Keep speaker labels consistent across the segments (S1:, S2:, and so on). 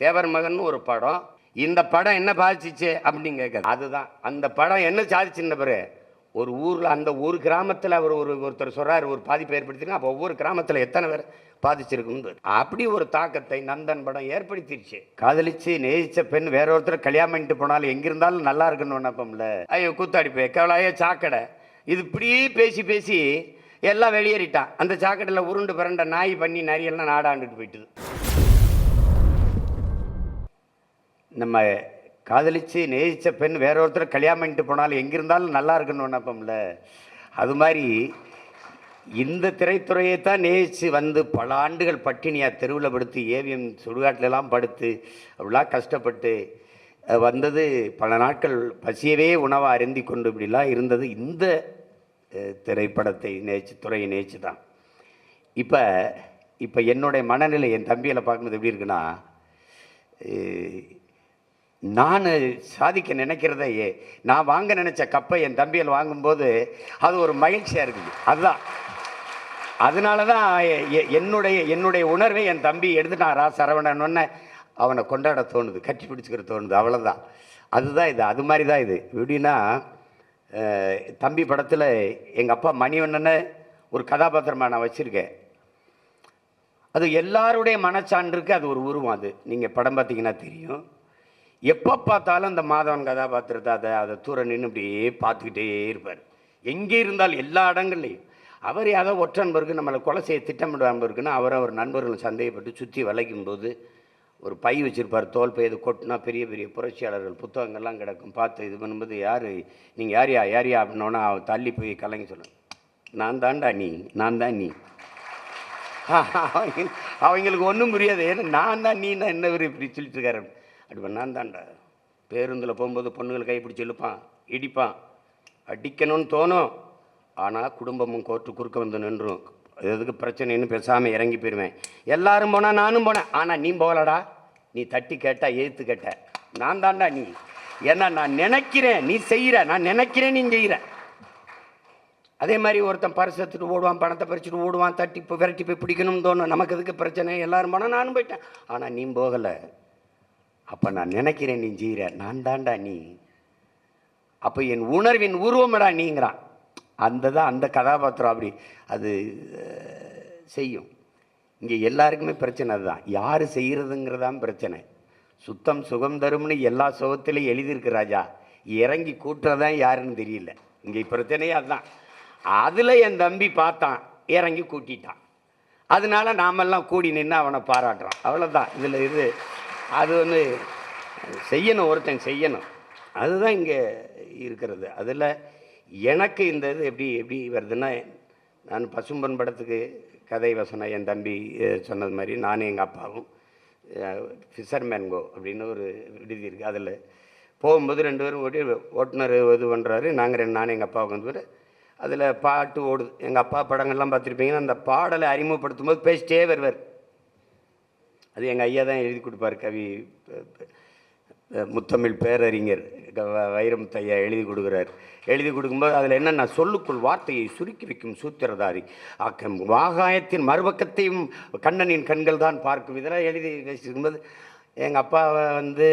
S1: தேவர் மகன் ஒரு படம். இந்த படம் என்ன பாதிச்சிச்சு அப்படின்னு கேட்குது. அதுதான். அந்த படம் என்ன சாதிச்சுன்ன பிறகு ஒரு ஊரில் அந்த ஒரு கிராமத்தில் அவர் ஒரு ஒருத்தர் சொல்கிறார் ஒரு பாதிப்பு ஏற்படுத்தினா அப்போ ஒவ்வொரு கிராமத்தில் எத்தனை பேர் பாதிச்சிருக்குன்னு அப்படி ஒரு தாக்கத்தை நந்தன் படம் ஏற்படுத்திடுச்சு காதலிச்சு நேசித்த பெண் வேற ஒருத்தர் கல்யாணம் பண்ணிட்டு போனாலும் எங்கிருந்தாலும் நல்லா இருக்குன்னு நினைப்போம்ல ஐயோ கூத்தாடி போய் சாக்கடை. இது இப்படியே பேசி பேசி எல்லாம் வெளியேறிட்டான். அந்த சாக்கடையில் உருண்டு பிறண்ட நாய் பண்ணி நரியெல்லாம் நாடாண்டுட்டு போயிட்டுது. நம்ம காதலிச்சு நேசித்த பெண் வேற ஒருத்தர் கல்யாணம் பண்ணிட்டு போனாலும் எங்கே இருந்தாலும் நல்லா இருக்குன்னு நினைப்போம்ல அது மாதிரி இந்த திரைத்துறையை தான் நேசித்து வந்து பல ஆண்டுகள் பட்டினியாக தெருவில் படுத்து ஏவிஎம் சுடுகாட்டிலலாம் படுத்து அப்படிலாம் கஷ்டப்பட்டு வந்தது பல நாட்கள் பசியவே உணவாக அருந்தி கொண்டு இப்படிலாம் இருந்தது. இந்த திரைப்படத்தை நேச்சு துறையை நேச்சு தான். இப்போ இப்போ என்னுடைய மனநிலை என் தம்பியில் பார்க்கும்போது எப்படி இருக்குன்னா நான் சாதிக்க நினைக்கிறதை நான் வாங்க நினச்ச கப்பை என் தம்பியில் வாங்கும்போது அது ஒரு மகிழ்ச்சியாக இருக்குது அதுதான். அதனால தான் எ- என்னுடைய என்னுடைய உணர்வை என் தம்பி எடுத்துட்டான் ரா சரவணன் அவனை கொண்டாட தோணுது கட்டி பிடிச்சிக்கிற தோணுது அவ்வளோதான் அதுதான் இது அது மாதிரி தான் இது. எப்படின்னா தம்பி படத்தில் எங்கள் அப்பா மணிவண்ணனை ஒரு கதாபாத்திரமாக நான் வச்சுருக்கேன். அது எல்லாருடைய மனச்சான்றுக்கு அது ஒரு உருவம் அது. நீங்கள் படம் பார்த்தீங்கன்னா தெரியும். எப்போ பார்த்தாலும் அந்த மாதவன் கதாபாத்திரத்தை அதை அதை தூர நின்று அப்படியே பார்த்துக்கிட்டே இருப்பார். எங்கே இருந்தால் எல்லா இடங்கள்லையும். அவர் யாரோ ஒற்ற நண்பருக்கு நம்மளை கொலை செய்ய திட்டமிட நண்பருக்குன்னா அவர் அவர் நண்பர்கள் சந்தேகப்பட்டு சுற்றி வளைக்கும் போது ஒரு பை வச்சுருப்பார் தோல் பை இது கொட்டினா பெரிய பெரிய புரட்சியாளர்கள் புத்தகங்கள்லாம் கிடக்கும். பார்த்து இது பண்ணும்போது யார் நீங்கள் யாரியா யாரியா அப்படின்னோன்னா அவன் தள்ளி போய் கலங்கி சொல்லணும் நான் தான்டா நீ நான் தான் நீ. அவங்களுக்கு ஒன்றும் புரியாது. ஏன்னா நான் தான் நீ தான் என்ன இவர் இப்படி சொல்லிட்டு இருக்காரு. அப்படி நான் தான்டா பேருந்தில் போகும்போது பொண்ணுங்களை கைப்பிடிச்சு இழுப்பான் இடிப்பான். அடிக்கணும்னு தோணும். ஆனால் குடும்பமும் கோர்ட்டு குறுக்க வந்து நின்றும். எதுக்கு பிரச்சனைன்னு பேசாமல் இறங்கி போயிடுவேன் எல்லாரும் போனால் நானும் போனேன். ஆனால் நீ போகலடா. நீ தட்டி கேட்டா எழுத்து கேட்ட. நான் தான்டா நீ. ஏன்னா நான் நினைக்கிறேன். நீ செய்கிற நான் நினைக்கிறேன் நீ செய்கிற அதே மாதிரி ஒருத்தன் பரிசு எடுத்துட்டு ஓடுவான் பணத்தை பறிச்சுட்டு ஓடுவான் தட்டி இப்போ விரட்டி போய் பிடிக்கணும்னு தோணும். நமக்கு எதுக்கு பிரச்சனை? எல்லாரும் போனால் நானும் போயிட்டேன். ஆனால் நீ போகலை. அப்போ நான் நினைக்கிறேன் நீ ஜீர நான் தான்டா நீ. அப்போ என் உணர்வின் உருவமடா நீங்கிறான். அந்த தான் அந்த கதாபாத்திரம் அப்படி அது செய்யும். இங்கே எல்லாருக்குமே பிரச்சனை அதுதான். யார் செய்கிறதுங்கிறதான் பிரச்சனை. சுத்தம் சுகம் தரும்னு எல்லா சுகத்திலையும் எழுதியிருக்கு ராஜா. இறங்கி கூட்டுறதான் யாருன்னு தெரியல. இங்கே பிரச்சனையே அதுதான். அதில் என் தம்பி பார்த்தான் இறங்கி கூட்டிட்டான். அதனால நாமெல்லாம் கூடி நின்று அவனை பாராட்டுறான் அவ்வளோதான் இதில் இது அது வந்து செய்யணும் ஒருத்தன் செய்யணும். அதுதான் இங்கே இருக்கிறது. அதில் எனக்கு இந்த இது எப்படி எப்படி வருதுன்னா நான் பசும்பன் படத்துக்கு கதை வசனம் என் தம்பி சொன்னது மாதிரி நானும் எங்கள் அப்பாவும் ஃபிஷர்மேன் கோ அப்படின்னு ஒரு விடுதி இருக்குது அதில் போகும்போது ரெண்டு பேரும் ஓட்டி ஓட்டுநர் இது பண்ணுறாரு நாங்கள் ரெண்டு நானும் எங்கள் அப்பா உட்காந்து அதில் பாட்டு ஓடுது. எங்கள் அப்பா படங்கள்லாம் பார்த்துருப்பீங்கன்னா அந்த பாடலை அறிமுகப்படுத்தும் போது பேசிட்டே வருவார். அது எங்கள் ஐயா தான் எழுதி கொடுப்பார் கவி முத்தமிழ் பேரறிஞர் வைரமுத்தையா எழுதி கொடுக்குறார். எழுதி கொடுக்கும்போது அதில் என்னென்ன சொல்லுக்குள் வார்த்தையை சுருக்கி வைக்கும் சூத்திரதாரி. ஆக்கம் வாகாயத்தின் மறுபக்கத்தையும் கண்ணனின் கண்கள் தான் பார்க்கும். இதெல்லாம் எழுதி வச்சிருக்கும்போது எங்கள் அப்பாவை வந்து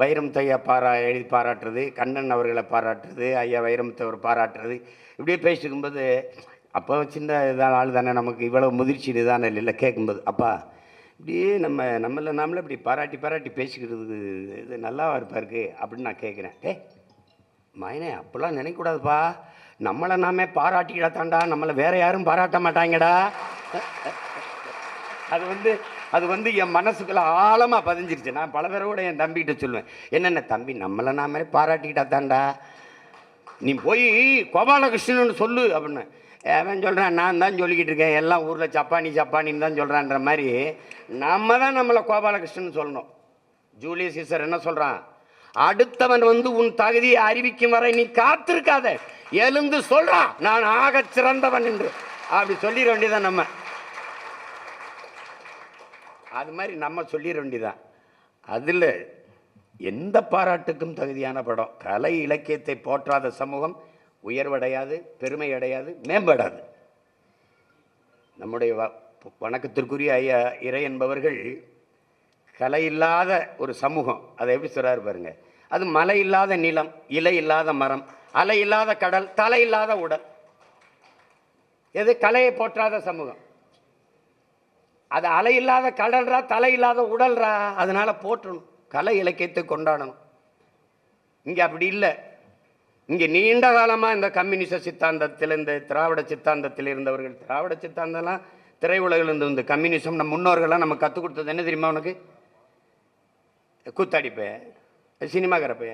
S1: வைரமுத்தையா பாரா எழுதி பாராட்டுறது கண்ணன் அவர்களை பாராட்டுறது ஐயா வைரமுத்தவர் பாராட்டுறது. இப்படியே பேசிட்டு இருக்கும்போது அப்போ சின்ன இதான் ஆள் தானே நமக்கு இவ்வளோ முதிர்ச்சி இதுதானே இல்லை கேட்கும்போது அப்பா இப்படியே நம்ம நம்மள நாமளே இப்படி பாராட்டி பாராட்டி பேசிக்கிறது இது நல்லாவா இருப்பாருக்கு அப்படின்னு நான் கேட்குறேன். டே மயனே அப்படிலாம் நினைக்கக்கூடாதுப்பா. நம்மளை நாமே பாராட்டிக்கிடா தாண்டா. நம்மளை வேற யாரும் பாராட்ட மாட்டாங்கடா. அது வந்து அது வந்து என் மனசுக்குள்ள ஆழமாக பதிஞ்சிருச்சு. நான் பல பேரோட என் தம்பிகிட்ட சொல்லுவேன். என்னென்ன தம்பி நம்மளை நாமே பாராட்டிக்கிட்டா தாண்டா. நீ போய் கோபாலகிருஷ்ணன் சொல்லு அப்படின்னு. அவன் சொல்கிறான் நான் தான் சொல்லிக்கிட்டு இருக்கேன். எல்லாம் ஊரில் சப்பானி சப்பானின்னு தான் சொல்கிறான்ற மாதிரி நம்ம தான் நம்மளை கோபாலகிருஷ்ணன் சொல்லணும். ஜூலியஸ் சீசர் என்ன சொல்கிறான் அடுத்தவன் வந்து உன் தகுதியை அறிவிக்கும் வரை நீ காத்திருக்காத. எழுந்து சொல்கிறான் நான் ஆக சிறந்தவன் என்று. அப்படி சொல்லிட வேண்டியதான் நம்ம. அது மாதிரி நம்ம சொல்லிட வேண்டியதான் அதில் எந்த பாராட்டுக்கும் தகுதியான படம். கலை இலக்கியத்தை போற்றாத சமூகம் உயர்வடையாது பெருமை அடையாது மேம்படாது. நம்முடைய வ- வணக்கத்திற்குரிய ஐயா இறை என்பவர்கள் கலை இல்லாத ஒரு சமூகம். அதை எப்படி சொல்கிறார் பாருங்க. அது மலை இல்லாத நிலம் இலை இல்லாத மரம் அலை இல்லாத கடல் தலை இல்லாத உடல். எது கலையை போற்றாத சமூகம். அது அலை இல்லாத கடல்ரா தலை இல்லாத உடல்ரா அதனால் போற்றணும். கலை இலக்கியத்தை கொண்டாடணும். இங்கே அப்படி இல்லை. இங்கே நீண்ட காலமாக இந்த கம்யூனிச சித்தாந்தத்தில் இந்த திராவிட சித்தாந்தத்தில் இருந்தவர்கள் திராவிட சித்தாந்தம்லாம் திரையுலகில் இருந்து இந்த கம்யூனிசம் நம்ம முன்னோர்கள்லாம் நம்ம கற்றுக் கொடுத்தது என்ன தெரியுமா உனக்கு? கூத்தாடிப்பே சினிமாக்காரப்பே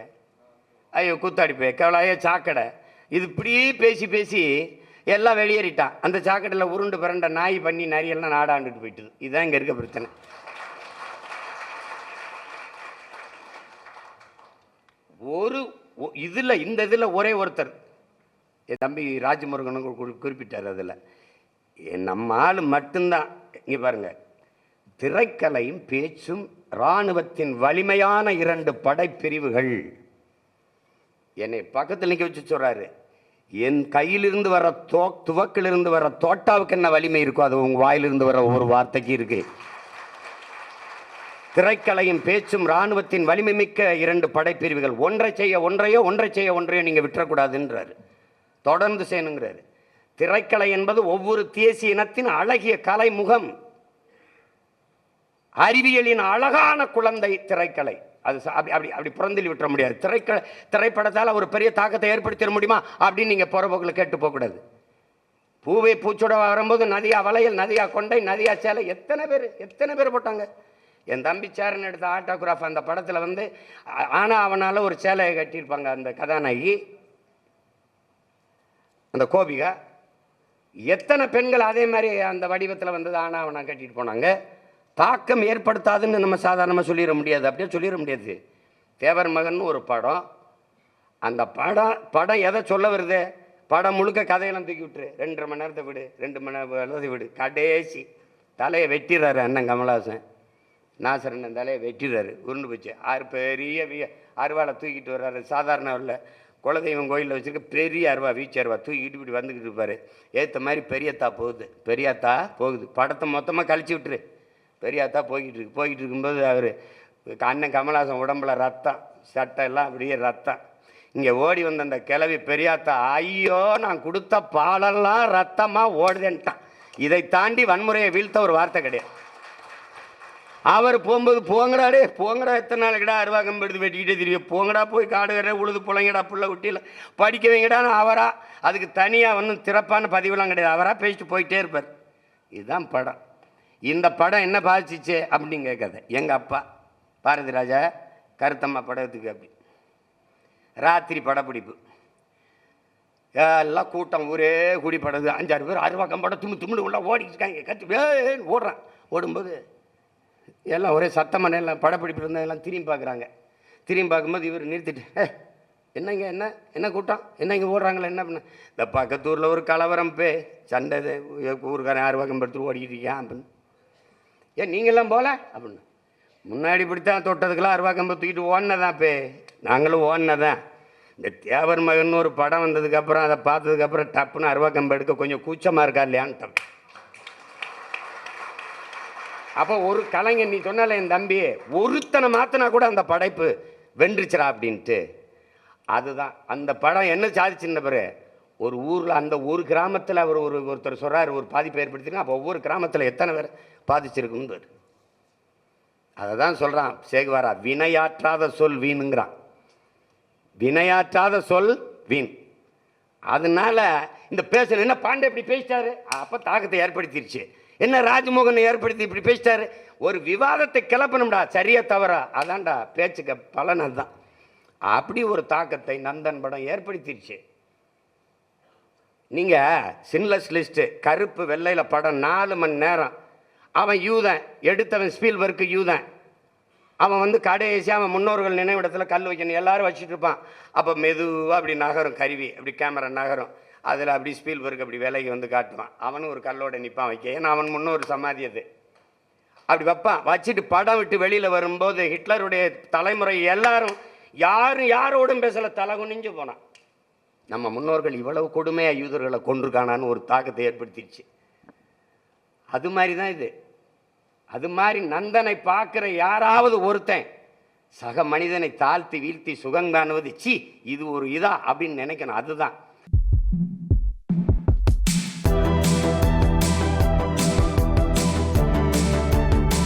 S1: ஐயோ கூத்தாடிப்பே கவலையோ சாக்கடை. இது இப்படியே பேசி பேசி எல்லாம் வெளியேறிட்டான். அந்த சாக்கடையில் உருண்டு பிறண்ட நாய் பண்ணி நரியெல்லாம் நாடாண்டுட்டு போயிட்டுது. இதுதான் இங்கே இருக்க பிரச்சனை. ஒரு இதில் இந்த இதில் ஒரே ஒருத்தர். என் தம்பி ராஜமுருகன் குறிப்பிட்டார் அதில். நம்ம ஆள் மட்டும்தான். இங்கே பாருங்கள் திரைக்கலையும் பேச்சும் இராணுவத்தின் வலிமையான இரண்டு படைப்பிரிவுகள். என்னை பக்கத்தில் நிற்க வச்சு சொல்கிறாரு என் கையிலிருந்து வர தோ துவக்கிலிருந்து வர தோட்டாவுக்கு என்ன வலிமை இருக்கோ அது உங்கள் வாயிலிருந்து வர ஒரு வார்த்தைக்கு இருக்குது திரைக்கலையும் பேச்சும் இராணுவத்தின் வலிமை மிக்க இரண்டு படைப்பிரிவுகள். ஒன்றை செய்ய ஒன்றையோ ஒன்றை செய்ய ஒன்றையோ நீங்கள் விட்டுறக்கூடாதுன்றார். தொடர்ந்து செய்யணுங்கிறார். திரைக்கலை என்பது ஒவ்வொரு தேசிய இனத்தின் அழகிய கலை முகம் அறிவியலின் அழகான குழந்தை திரைக்கலை. அது அப்படி அப்படி அப்படி புறந்தள்ளி விட்டுற முடியாது. திரைக்கலை திரைப்படத்தால் ஒரு பெரிய தாக்கத்தை ஏற்படுத்திட முடியுமா? அப்படின்னு நீங்கள் புறப்போக்கில் கேட்டு போகக்கூடாது. பூவை பூச்சுட வரும்போது நதியா வளையல் நதியா கொண்டை நதியா சேலை. எத்தனை பேர் எத்தனை பேர் போட்டாங்க? என் தம்பி சேரன் எடுத்த ஆட்டோகிராஃப் அந்த படத்தில் வந்து ஆனால் அவனால் ஒரு சேலையை கட்டியிருப்பாங்க அந்த கதாநாயகி அந்த கோபிகா. எத்தனை பெண்கள் அதே மாதிரி அந்த வடிவத்தில் வந்தது ஆனால் அவனை கட்டிட்டு போனாங்க. தாக்கம் ஏற்படுத்தாதுன்னு நம்ம சாதாரணமாக சொல்லிட முடியாது. அப்படியே சொல்லிட முடியாது. தேவர் மகன் ஒரு படம். அந்த படம் படம் எதை சொல்ல வருது? படம் முழுக்க கதையெல்லாம் தூக்கி விட்டுரு. ரெண்டரை மணி நேரத்தை விடு ரெண்டு மணி நேரத்தை விடு. கடைசி. தலையை வெட்டிடுறாரு அண்ணன் கமலஹாசன். நாசரன் இருந்தாலே வெட்டிடுறாரு. உருண்டு போச்சு. ஆறு பெரிய வி அருவாளை தூக்கிட்டு வர்றாரு. சாதாரண இல்லை. குலதெய்வம் கோயிலில் வச்சுருக்க பெரிய அருவா வீச்சு அருவா தூக்கிட்டு இப்படி வந்துக்கிட்டு இருப்பார். ஏற்ற மாதிரி பெரியத்தா போகுது. பெரியாத்தா போகுது. படத்தை மொத்தமாக கழிச்சு விட்டுரு. பெரியாத்தா போய்கிட்டு இருக்கு. போய்கிட்டு இருக்கும்போது அவர் அண்ணன் கமலாசன் உடம்புல ரத்தம் சட்டை எல்லாம் அப்படியே ரத்தம். இங்கே ஓடி வந்த அந்த கிளவி பெரியாத்தா ஐயோ நான் கொடுத்த பாலெல்லாம் ரத்தமாக ஓடுதேன்ட்டான். இதை தாண்டி வன்முறையை வீழ்த்த ஒரு வார்த்தை கிடையாது. அவர் போகும்போது போங்கடாடே போங்கடா எத்தனை நாளைக்குடா அருவாகம் எடுத்து வெட்டிக்கிட்டே தெரியும் போங்கடா போய் காடு வேற உழுது பிள்ளைங்கடா புள்ள குட்டியில். படிக்க வைங்கடான்னு அவரா? அதுக்கு தனியாக ஒன்றும் சிறப்பான பதிவுலாம் கிடையாது. அவராக பேசிட்டு போயிட்டே இருப்பார். இதுதான் படம். இந்த படம் என்ன பாதிச்சிச்சு அப்படின்னு கேட்காத. எங்கள் அப்பா பாரதி ராஜா கருத்தம்மா படத்துக்கு அப்படி. ராத்திரி படப்பிடிப்பு. எல்லாம் கூட்டம் ஊரே குடி படகு அஞ்சாறு பேர் அருவாக்கம் படம் தும்மு தும்முடு உள்ள ஓடிட்டு இருக்காங்க. கத்து ஓடுறான். ஓடும்போது எல்லாம் ஒரே சத்தமான எல்லாம் படப்பிடிப்பு இருந்தால் எல்லாம் திரும்பி பார்க்குறாங்க. திரும்பி பார்க்கும்போது இவர் நிறுத்திட்டு "ஏ, என்னங்க என்ன என்ன கூட்டம்? என்ன இங்கே ஓடுறாங்களே என்ன பண்ண? இந்த பக்கத்தூரில் ஒரு கலவரம் பே சண்டை இது, ஊருக்காரன் ஆறு பக்கம் படுத்து ஓடிக்கிட்டு இருக்கான் அப்படின்னு. ஏன் நீங்களாம் போகல அப்படின்னு. முன்னாடி இப்படித்தான் தொட்டதுக்கெல்லாம் அருவாக்கம்பு தூக்கிட்டு ஓடினதான் பே நாங்களும் ஓடினதான். இந்த தேவர் மகன் ஒரு படம் வந்ததுக்கப்புறம் அதை பார்த்ததுக்கப்புறம் டப்புன்னு அருவாக்கம்பு எடுக்க கொஞ்சம் கூச்சமாக இருக்கா இல்லையான்னு அப்போ ஒரு கலைஞன் நீ சொன்னால என் தம்பி ஒருத்தனை மாற்றினா கூட அந்த படைப்பு வென்றுச்சுடா அப்படின்ட்டு. அதுதான் அந்த படம் என்ன சாதிச்சுன்ன பிறகு ஒரு ஊரில் அந்த ஒரு கிராமத்தில் அவர் ஒரு ஒருத்தர் சொல்கிறார் ஒரு பாதிப்பு ஏற்படுத்தினா அப்போ ஒவ்வொரு கிராமத்தில் எத்தனை பேர் பாதிச்சிருக்குன்னு அதை தான் சொல்கிறான் சேகுவாரா வினையாற்றாத சொல் வீணுங்கிறான். வினையாற்றாத சொல் வீண். அதனால இந்த பேசணும் என்ன பாண்டே இப்படி பேசிட்டாரு? அப்போ தாக்கத்தை ஏற்படுத்திருச்சு. என்ன ராஜ்மோகன் ஏற்படுத்தி இப்படி பேசிட்டாரு? ஒரு விவாதத்தை கிளப்பணும்டா சரியா தவறா? அதான்டா பேச்சுக்க பலன் அதுதான். அப்படி ஒரு தாக்கத்தை நந்தன் படம் ஏற்படுத்திருச்சு. நீங்கள் சின்லஸ் லிஸ்ட்டு கருப்பு வெள்ளையில் படம் நாலு மணி நேரம். அவன் யூதன் எடுத்தவன் ஸ்பீல்பர்க்கு யூதன். அவன் வந்து கடைசி அவன் முன்னோர்கள் நினைவிடத்தில் கல் வைக்கணும் எல்லாரும் வச்சுட்டு இருப்பான். அப்போ மெதுவாக அப்படி நகரும் கருவி அப்படி கேமரா நகரும். அதில் அப்படி ஸ்பீல்பர்க் அப்படி விலைக்கு வந்து காட்டுவான். அவனும் ஒரு கல்லோட நிற்பான் வைக்க. ஏன்னா அவன் முன்னோரு சமாதி அது. அப்படி வைப்பான். வச்சுட்டு படம் விட்டு வெளியில் வரும்போது ஹிட்லருடைய தலைமுறை எல்லாரும் யாரும் யாரோடும் பேசல தலை குனிஞ்சு போனான். நம்ம முன்னோர்கள் இவ்வளவு கொடுமையாக யூதர்களை கொண்டிருக்கானான்னு ஒரு தாக்கத்தை ஏற்படுத்திடுச்சு. அது மாதிரி தான் இது. அது மாதிரி நந்தனை பார்க்குற யாராவது ஒருத்தன் சக மனிதனை தாழ்த்தி வீழ்த்தி சுகங்கானுவது சி இது ஒரு இதா அப்படின்னு நினைக்கணும். அதுதான்.